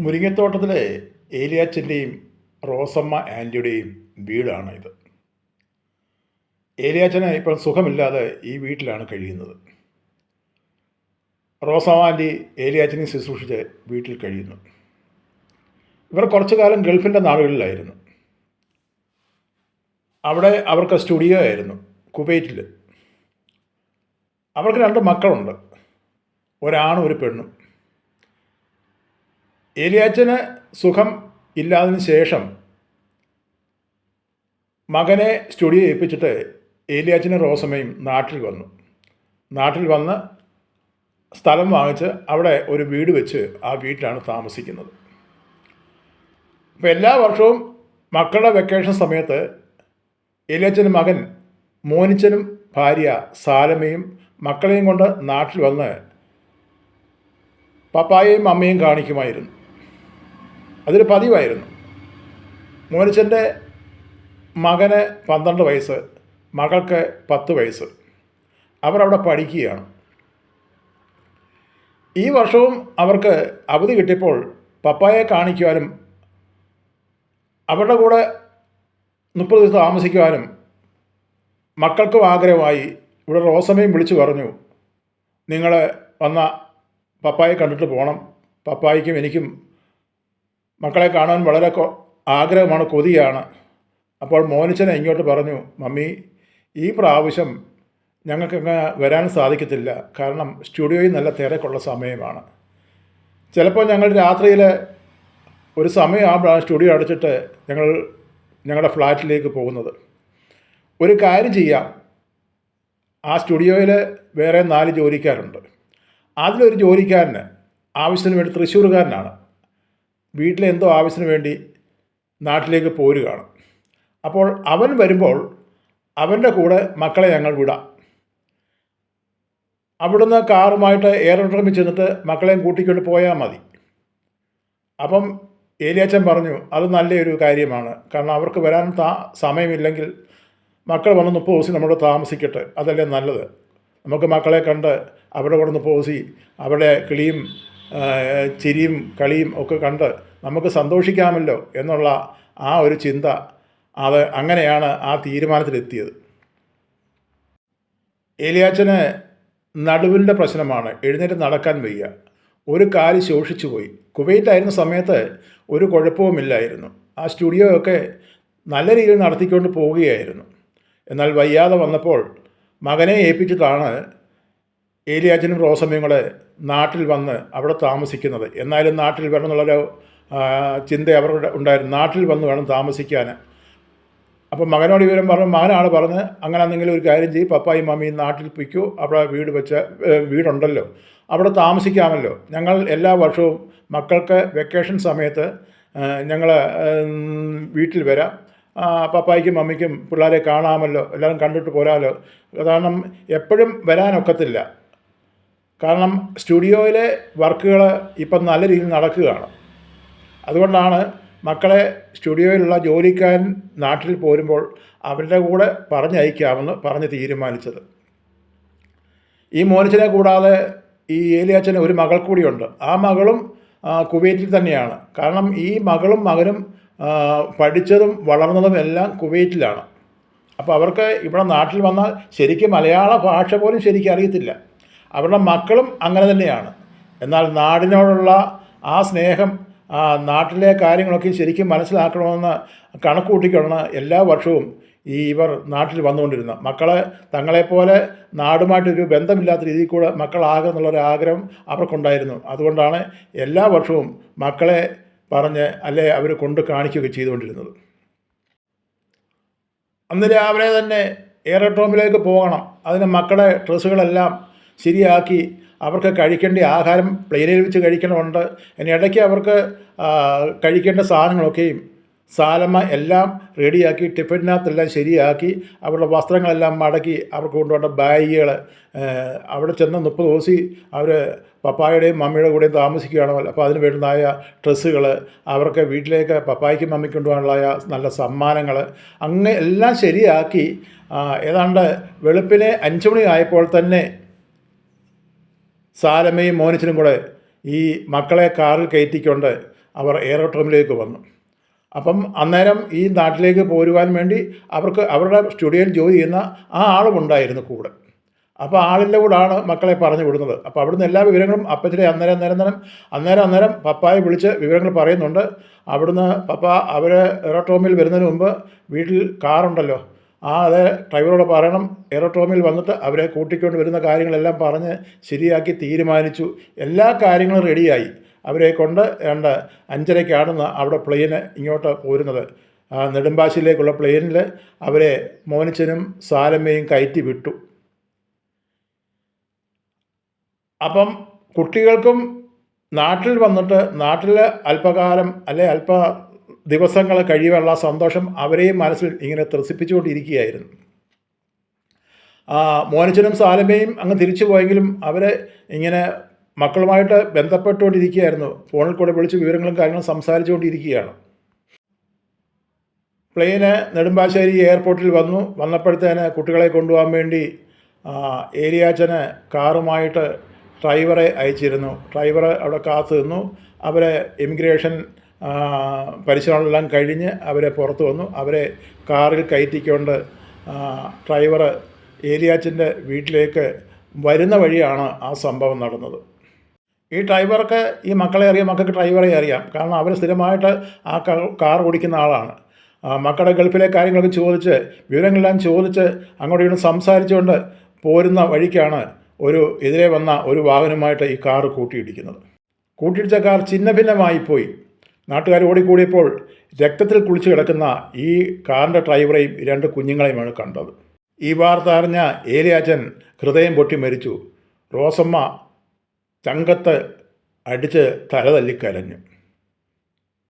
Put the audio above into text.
മുരിങ്ങത്തോട്ടത്തിലെ ഏലിയാച്ചന്റെയും റോസമ്മ ആന്റിയുടെയും വീടാണ് ഇത്. ഏലിയാച്ചന് ഇപ്പോൾ സുഖമില്ലാതെ ഈ വീട്ടിലാണ് കഴിയുന്നത്. റോസമ്മ ആന്റി ഏലിയാച്ചനെ ശുശ്രൂഷിച്ച് വീട്ടിൽ കഴിയുന്നു. ഇവർ കുറച്ചു കാലം ഗൾഫിന്റെ നാടുകളിലായിരുന്നു. അവിടെ അവർക്ക് സ്റ്റുഡിയോ ആയിരുന്നു കുവൈറ്റിൽ അവർക്ക് രണ്ട് മക്കളുണ്ട്. ഒരാണും ഒരു പെണ്ണും. ഏലിയാച്ചന് സുഖം ഇല്ലാതിന് ശേഷം മകനെ സ്റ്റുഡിയോ ഏൽപ്പിച്ചിട്ട് ഏലിയാച്ചനും റോസമ്മയും നാട്ടിൽ വന്നു. നാട്ടിൽ വന്ന് സ്ഥലം വാങ്ങിച്ച് അവിടെ ഒരു വീട് വെച്ച് ആ വീട്ടിലാണ് താമസിക്കുന്നത്. അപ്പോൾ എല്ലാ വർഷവും മക്കളുടെ വെക്കേഷൻ സമയത്ത് ഏലിയാച്ചനും മകൻ മോനിച്ചനും ഭാര്യ സാലമയും മക്കളെയും കൊണ്ട് നാട്ടിൽ വന്ന് പപ്പായെയും അമ്മയും കാണിക്കുമായിരുന്നു. അതൊരു പതിവായിരുന്നു. മോനിച്ചന്റെ മകന് പന്ത്രണ്ട് വയസ്സ് മകൾക്ക് പത്ത് വയസ്സ്. അവരവിടെ പഠിക്കുകയാണ്. ഈ വർഷവും അവർക്ക് അവധി കിട്ടിയപ്പോൾ പപ്പായെ കാണിക്കുവാനും അവരുടെ കൂടെ മുപ്പത് ദിവസം താമസിക്കുവാനും മക്കൾക്കും ആഗ്രഹമായി. ഇവിടെ റോസമ്മയും വിളിച്ചു പറഞ്ഞു നിങ്ങൾ വന്ന പപ്പായെ കണ്ടിട്ട് പോകണം പപ്പായിക്കും എനിക്കും മക്കളെ കാണാൻ വളരെ ആഗ്രഹമാണ് കൊതിയാണ്. അപ്പോൾ മോനിച്ചനെ ഇങ്ങോട്ട് പറഞ്ഞു മമ്മി ഈ പ്രാവശ്യം ഞങ്ങൾക്കങ്ങ് വരാൻ സാധിക്കത്തില്ല. കാരണം സ്റ്റുഡിയോയിൽ നല്ല തിരക്കുള്ള സമയമാണ്. ചിലപ്പോൾ ഞങ്ങൾ രാത്രിയിൽ ഒരു സമയമാകുമ്പോഴാണ് സ്റ്റുഡിയോ അടച്ചിട്ട് ഞങ്ങൾ ഞങ്ങളുടെ ഫ്ലാറ്റിലേക്ക് പോകുന്നത്. ഒരു കാര്യം ചെയ്യാം. ആ സ്റ്റുഡിയോയിൽ വേറെ നാല് ജോലിക്കാരുണ്ട്. അതിലൊരു ജോലിക്കാരന് ആവശ്യത്തിന് വേണ്ടി തൃശ്ശൂർകാരനാണ്. വീട്ടിലെ എന്തോ ആവശ്യത്തിന് വേണ്ടി നാട്ടിലേക്ക് പോരുകയാണ് അപ്പോൾ അവൻ വരുമ്പോൾ അവന്റെ കൂടെ മക്കളെ ഞങ്ങൾ വിടാം. അവിടുന്ന് കാറുമായിട്ട് എയർഡ്രമിൽ ചെന്നിട്ട് മക്കളെയും കൂട്ടിക്കൊണ്ട് പോയാൽ മതി. അപ്പം ഏലിയാച്ചൻ പറഞ്ഞു അത് നല്ലൊരു കാര്യമാണ്. കാരണം അവർക്ക് വരാൻ താ സമയമില്ലെങ്കിൽ മക്കൾ വന്ന് മുപ്പത് ദിവസം നമ്മുടെ താമസിക്കട്ടെ. അതല്ലേ നല്ലത്. നമുക്ക് മക്കളെ കണ്ട് അവിടെ കൂടെ മുപ്പത് ദിവസം അവിടെ കിളിയും ചിരിയും കളിയും ഒക്കെ കണ്ട് നമുക്ക് സന്തോഷിക്കാമല്ലോ എന്നുള്ള ആ ഒരു ചിന്ത അത് അങ്ങനെയാണ് ആ തീരുമാനത്തിലെത്തിയത്. ഏലിയാച്ചന് നടുവിന്റെ പ്രശ്നമാണ്. എഴുന്നേറ്റ് നടക്കാൻ വയ്യ. ഒരു കാൽ ശോഷിച്ചു പോയി. കുവൈറ്റായിരുന്ന സമയത്ത് ഒരു കുഴപ്പവുമില്ലായിരുന്നു ആ സ്റ്റുഡിയോ ഒക്കെ നല്ല രീതിയിൽ നടത്തിക്കൊണ്ട് പോവുകയായിരുന്നു. എന്നാൽ വയ്യാതെ വന്നപ്പോൾ മകനെ ഏൽപ്പിച്ചിട്ടാണ് ഏലിയാച്ചനും റോസമ്മയും കൂടെ നാട്ടിൽ വന്ന് അവിടെ താമസിക്കുന്നത്. എന്നാലും നാട്ടിൽ വരണം എന്നുള്ളൊരു ചിന്ത അവരുടെ ഉണ്ടായിരുന്നു. നാട്ടിൽ വന്ന് വേണം താമസിക്കാൻ. അപ്പം മകനോട് വിവരം പറഞ്ഞു മകനാണ് പറഞ്ഞ് അങ്ങനെ എന്തെങ്കിലും ഒരു കാര്യം ചെയ്യും പപ്പായും മമ്മിയും നാട്ടിൽ പൊയ്ക്കോ. അവിടെ വീട് വെച്ച വീടുണ്ടല്ലോ. അവിടെ താമസിക്കാമല്ലോ. ഞങ്ങൾ എല്ലാ വർഷവും മക്കൾക്ക് വെക്കേഷൻ സമയത്ത് ഞങ്ങൾ വീട്ടിൽ വരാം. പപ്പായ്ക്കും മമ്മിക്കും പിള്ളേരെ കാണാമല്ലോ. എല്ലാവരും കണ്ടിട്ട് പോരാമല്ലോ കാരണം എപ്പോഴും വരാനൊക്കത്തില്ല. കാരണം സ്റ്റുഡിയോയിലെ വർക്കുകൾ ഇപ്പം നല്ല രീതിയിൽ നടക്കുകയാണ്. അതുകൊണ്ടാണ് മക്കളെ സ്റ്റുഡിയോയിലുള്ള ജോലിക്കാരൻ നാട്ടിൽ പോരുമ്പോൾ അവരുടെ കൂടെ പറഞ്ഞയക്കാമെന്ന് പറഞ്ഞ് തീരുമാനിച്ചത്. ഈ മോനിച്ചനെ കൂടാതെ ഈ ഏലിയാച്ചന് ഒരു മകൾ കൂടിയുണ്ട്. ആ മകളും കുവൈറ്റിൽ തന്നെയാണ്. കാരണം ഈ മകളും മകനും പഠിച്ചതും വളർന്നതും എല്ലാം കുവൈറ്റിലാണ്. അപ്പോൾ അവർക്ക് ഇവിടെ നാട്ടിൽ വന്നാൽ ശരിക്കും മലയാള ഭാഷ പോലും ശരിക്കും അറിയത്തില്ല. അവരുടെ മക്കളും അങ്ങനെ തന്നെയാണ്. എന്നാൽ നാടിനോടുള്ള ആ സ്നേഹം നാട്ടിലെ കാര്യങ്ങളൊക്കെ ശരിക്കും മനസ്സിലാക്കണമെന്ന് കണക്കൂട്ടിക്കൊണ്ടാണ് എല്ലാ വർഷവും ഈ ഇവർ നാട്ടിൽ വന്നുകൊണ്ടിരുന്ന മക്കളെ തങ്ങളെപ്പോലെ നാടുമായിട്ടൊരു ബന്ധമില്ലാത്ത രീതിയിൽ കൂടെ മക്കളാകുക എന്നുള്ളൊരു ആഗ്രഹം അവർക്കുണ്ടായിരുന്നു. അതുകൊണ്ടാണ് എല്ലാ വർഷവും മക്കളെ പറഞ്ഞ് അല്ലെ അവർ കൊണ്ട് കാണിക്കുകയൊക്കെ ചെയ്തുകൊണ്ടിരുന്നത്. അന്ന് രാവിലെ തന്നെ എയറോട്രോമിലേക്ക് പോകണം. അതിന് മക്കളെ ഡ്രസ്സുകളെല്ലാം ശരിയാക്കി അവർക്ക് കഴിക്കേണ്ട ആഹാരം പ്ലെയിനിൽ വെച്ച് കഴിക്കണമുണ്ട്. ഇനി ഇടയ്ക്ക് അവർക്ക് കഴിക്കേണ്ട സാധനങ്ങളൊക്കെയും സാലമ്മ എല്ലാം റെഡിയാക്കി ടിഫിനകത്തെല്ലാം ശരിയാക്കി അവരുടെ വസ്ത്രങ്ങളെല്ലാം മടക്കി അവർക്ക് കൊണ്ടുപോകേണ്ട ബാഗുകൾ അവിടെ ചെന്ന് മുപ്പത് ദിവസം അവർ പപ്പായുടെയും മമ്മിയുടെ കൂടെയും താമസിക്കുകയാണല്ലോ അപ്പോൾ അതിന് വേണ്ടതായ ഡ്രസ്സുകൾ അവർക്ക് വീട്ടിലേക്ക് പപ്പായ്ക്കും മമ്മിക്കും കൊണ്ടുപോകാനുള്ള നല്ല സമ്മാനങ്ങൾ അങ്ങനെ എല്ലാം ശരിയാക്കി ഏതാണ്ട് വെളുപ്പിനെ അഞ്ച് മണി ആയപ്പോൾ തന്നെ സാലമ്മയും മോനിച്ചനും കൂടെ ഈ മക്കളെ കാറിൽ കയറ്റിക്കൊണ്ട് അവർ എയറോട്രോമിലേക്ക് വന്നു. അപ്പം അന്നേരം ഈ നാട്ടിലേക്ക് പോരുവാൻ വേണ്ടി അവർക്ക് അവരുടെ സ്റ്റുഡിയോയിൽ ജോലി ചെയ്യുന്ന ആ ആളും ഉണ്ടായിരുന്നു കൂടെ. അപ്പോൾ ആളിന്റെ കൂടാണ് മക്കളെ പറഞ്ഞു വിടുന്നത്. അപ്പോൾ അവിടുന്ന് എല്ലാ വിവരങ്ങളും അപ്പച്ചിലെ അന്നേരം അന്നേരം അന്നേരം അന്നേരം അന്നേരം പപ്പായെ വിളിച്ച് വിവരങ്ങൾ പറയുന്നുണ്ട്. അവിടുന്ന് പപ്പ അവർ എയറോട്രോമിൽ വരുന്നതിന് മുമ്പ് വീട്ടിൽ കാറുണ്ടല്ലോ. ആ അതേ ഡ്രൈവറോട് പറയണം. എയറോട്രോമിൽ വന്നിട്ട് അവരെ കൂട്ടിക്കൊണ്ട് വരുന്ന കാര്യങ്ങളെല്ലാം പറഞ്ഞ് ശരിയാക്കി തീരുമാനിച്ചു. എല്ലാ കാര്യങ്ങളും റെഡിയായി. അവരെ കൊണ്ട് രണ്ട് അഞ്ചരയ്ക്കാണ് അവിടെ പ്ലെയിന് ഇങ്ങോട്ട് പോരുന്നത്. നെടുമ്പാശിയിലേക്കുള്ള പ്ലെയിനിൽ അവരെ മോനിച്ചനും സാലമ്മയും കയറ്റി വിട്ടു. അപ്പം കുട്ടികൾക്കും നാട്ടിൽ വന്നിട്ട് നാട്ടിൽ അല്പകാലം അല്ലെ അല്പ ദിവസങ്ങൾ കഴിയുവാനുള്ള സന്തോഷം അവരെയും മനസ്സിൽ ഇങ്ങനെ ത്രസിപ്പിച്ചുകൊണ്ടിരിക്കുകയായിരുന്നു. മോനച്ചനും സാലമയും അങ്ങ് തിരിച്ചു പോയെങ്കിലും അവരെ ഇങ്ങനെ മക്കളുമായിട്ട് ബന്ധപ്പെട്ടുകൊണ്ടിരിക്കുകയായിരുന്നു. ഫോണിൽ കൂടെ വിളിച്ച് വിവരങ്ങളും കാര്യങ്ങളും സംസാരിച്ചുകൊണ്ടിരിക്കുകയാണ്. പ്ലെയിന് നെടുമ്പാശ്ശേരി എയർപോർട്ടിൽ വന്നു. വന്നപ്പോഴത്തേന് കുട്ടികളെ കൊണ്ടുപോകാൻ വേണ്ടി ഏരിയാച്ചന് കാറുമായിട്ട് ഡ്രൈവറെ അയച്ചിരുന്നു. ഡ്രൈവർ അവിടെ കാത്തു നിന്നു. അവരെ ഇമിഗ്രേഷൻ പരിശോധനകളെല്ലാം കഴിഞ്ഞ് അവരെ പുറത്ത് വന്നു. അവരെ കാറിൽ കയറ്റിക്കൊണ്ട് ഡ്രൈവർ ഏലിയാച്ചന്റെ വീട്ടിലേക്ക് വരുന്ന വഴിയാണ് ആ സംഭവം നടന്നത്. ഈ ഡ്രൈവർക്ക് ഈ മക്കളെ അറിയാം മക്കൾക്ക് ഡ്രൈവറെ അറിയാം. കാരണം അവർ സ്ഥിരമായിട്ട് ആ കാർ ഓടിക്കുന്ന ആളാണ്. മക്കളുടെ ഗൾഫിലെ കാര്യങ്ങളൊക്കെ ചോദിച്ച് വിവരങ്ങളെല്ലാം ചോദിച്ച് അങ്ങോട്ടും ഇങ്ങോട്ടും സംസാരിച്ചുകൊണ്ട് പോരുന്ന വഴിക്കാണ് ഒരു എതിരെ വന്ന ഒരു വാഹനമായിട്ട് ഈ കാർ കൂട്ടിയിടിക്കുന്നത്. കൂട്ടിയിടിച്ച കാർ ചിന്ന പോയി. നാട്ടുകാർ ഓടിക്കൂടിയപ്പോൾ രക്തത്തിൽ കുളിച്ച് കിടക്കുന്ന ഈ കാറിന്റെ ഡ്രൈവറെയും രണ്ട് കുഞ്ഞുങ്ങളെയുമാണ് കണ്ടത്. ഈ വാർത്ത അറിഞ്ഞ ഏലിയാച്ചൻ ഹൃദയം പൊട്ടി മരിച്ചു. റോസമ്മ ചങ്കത്ത് അടിച്ച് തലതല്ലിക്കരഞ്ഞു